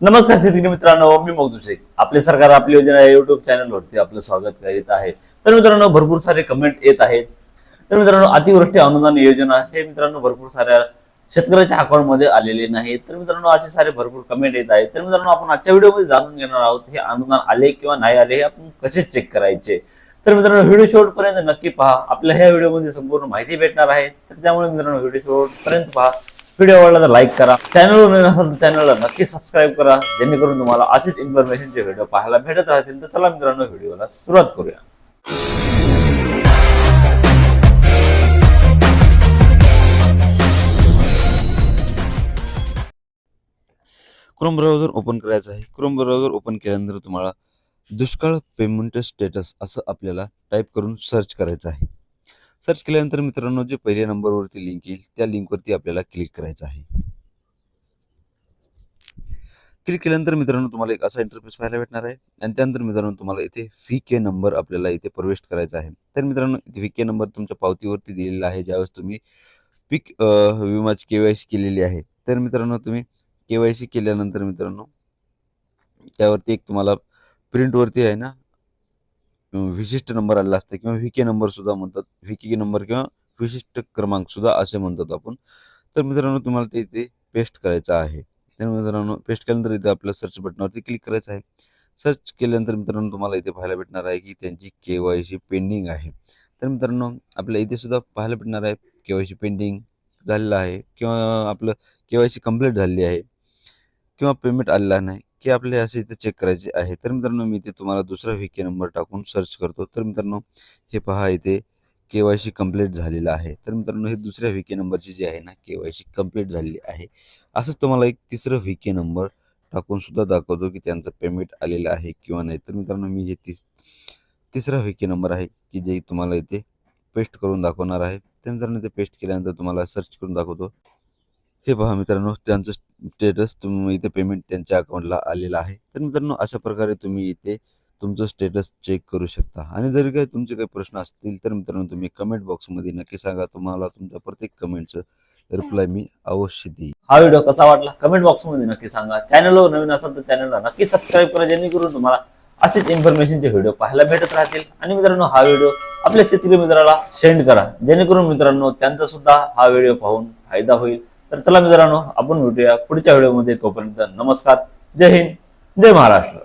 नमस्कार शेतकरी मित्रांनो मी मगदूम शेख आपले सरकार आपली योजना या युट्यूब चॅनलवरती आपलं स्वागत करीत आहे. तर मित्रांनो भरपूर सारे कमेंट येत आहेत. तर मित्रांनो अतिवृष्टी अनुदान योजना हे मित्रांनो भरपूर साऱ्या शेतकऱ्याच्या अकाउंटमध्ये आलेले नाही तर मित्रांनो असे सारे भरपूर कमेंट येत आहेत. तर मित्रांनो आपण आजच्या व्हिडिओमध्ये जाणून घेणार आहोत हे अनुदान आले किंवा नाही आले हे आपण कसे चेक करायचे? तर मित्रांनो व्हिडिओ शेवटपर्यंत नक्की पहा. आपल्या ह्या व्हिडिओमध्ये संपूर्ण माहिती भेटणार आहे. तर त्यामुळे मित्रांनो व्हिडिओ शेवटपर्यंत पहा. व्हिडिओ आवडला तर लाईक करा. चॅनलवर नवीन असाल तर चॅनलला नक्की सबस्क्राईब करा. जेणेकरून तुम्हाला असेच इन्फॉर्मेशनचे व्हिडिओ पाहायला भेटत राहतील. तर चला मित्रांनो व्हिडिओला सुरुवात करूया. क्रोम ब्राउझर ओपन करायचं आहे. क्रोम ब्राउझर ओपन केल्यानंतर तुम्हाला दुष्काळ पेमेंट स्टेटस असं आपल्याला टाईप करून सर्च करायचं आहे. सर्च केल्यानंतर मित्रांनो जे पहिल्या नंबरवरती लिंक येईल त्या लिंकवरती आपल्याला क्लिक करायचं आहे. क्लिक केल्यानंतर मित्रांनो तुम्हाला एक असा इंटरफेस पाहायला भेटणार आहे. आणि त्यानंतर मित्रांनो तुम्हाला इथे व्ही के नंबर आपल्याला इथे प्रवेश करायचा आहे. तर मित्रांनो इथे व्ही के नंबर तुमच्या पावतीवरती दिलेला आहे. ज्यावेळेस तुम्ही पीक विमाची के वाय सी केलेली आहे. तर मित्रांनो तुम्ही के वाय सी केल्यानंतर मित्रांनो त्यावरती एक तुम्हाला प्रिंटवरती आहे ना विशिष्ट नंबर आलेला असतो किंवा व्ही के नंबर सुद्धा म्हणतात व्ही के नंबर किंवा विशिष्ट क्रमांक सुद्धा असे म्हणतात आपण. तर मित्रांनो तुम्हाला ते इथे पेस्ट करायचं आहे. तर मित्रांनो पेस्ट केल्यानंतर इथे आपल्या सर्च बटनावरती क्लिक करायचं आहे. सर्च केल्यानंतर मित्रांनो तुम्हाला इथे पाहायला भेटणार आहे की त्यांची के वाय सी पेंडिंग आहे. तर मित्रांनो आपल्या इथे सुद्धा पाहायला भेटणार आहे के वाय सी पेंडिंग झालेलं आहे किंवा आपलं के वाय सी कंप्लीट झालेली आहे किंवा पेमेंट आलेला नाही. की आपले असे इथे चेक करायचे आहे. तर मित्रांनो मी इथे तुम्हाला दुसरा व्ही के नंबर टाकून सर्च करतो. तर मित्रांनो हे पहा इथे के वाय सी कंप्लीट झालेलं आहे. तर मित्रांनो हे दुसऱ्या व्ही के नंबरची जी आहे ना के वाय सी कंप्लीट झालेली आहे. असंच तुम्हाला एक तिसरं व्ही के नंबर टाकून सुद्धा दाखवतो की त्यांचं पेमेंट आलेलं आहे किंवा नाही. तर मित्रांनो मी हे तिस तिसरा व्ही के नंबर आहे की जे तुम्हाला इथे पेस्ट करून दाखवणार आहे. तर मित्रांनो ते पेस्ट केल्यानंतर तुम्हाला सर्च करून दाखवतो. हे पहा मित्रांनो त्यांचं स्टेटस तुम्ही इथे पेमेंट त्यांच्या अकाउंटला आलेलं आहे. तर मित्रांनो अशा प्रकारे तुम्ही इथे तुमचं स्टेटस चेक करू शकता. आणि जरी काही तुमचे काही प्रश्न असतील तर मित्रांनो तुम्ही कमेंट बॉक्समध्ये नक्की सांगा. तुम्हाला तुमच्या प्रत्येक कमेंटचं रिप्लाय मी अवश्य देईन. हा व्हिडिओ कसा वाटला? कमेंट बॉक्समध्ये नक्की सांगा. चॅनलवर नवीन असाल तर चॅनलला नक्की सबस्क्राईब करा. जेणेकरून तुम्हाला असेच इन्फॉर्मेशनचे व्हिडिओ पाहायला भेटत राहतील. आणि मित्रांनो हा व्हिडिओ आपल्या शेतकरी मित्राला सेंड करा. जेणेकरून मित्रांनो त्यांचा सुद्धा हा व्हिडिओ पाहून फायदा होईल. तर चला मित्रांनो आपण भेटूया पुढच्या व्हिडिओमध्ये. तोपर्यंत नमस्कार. जय हिंद. जय महाराष्ट्र.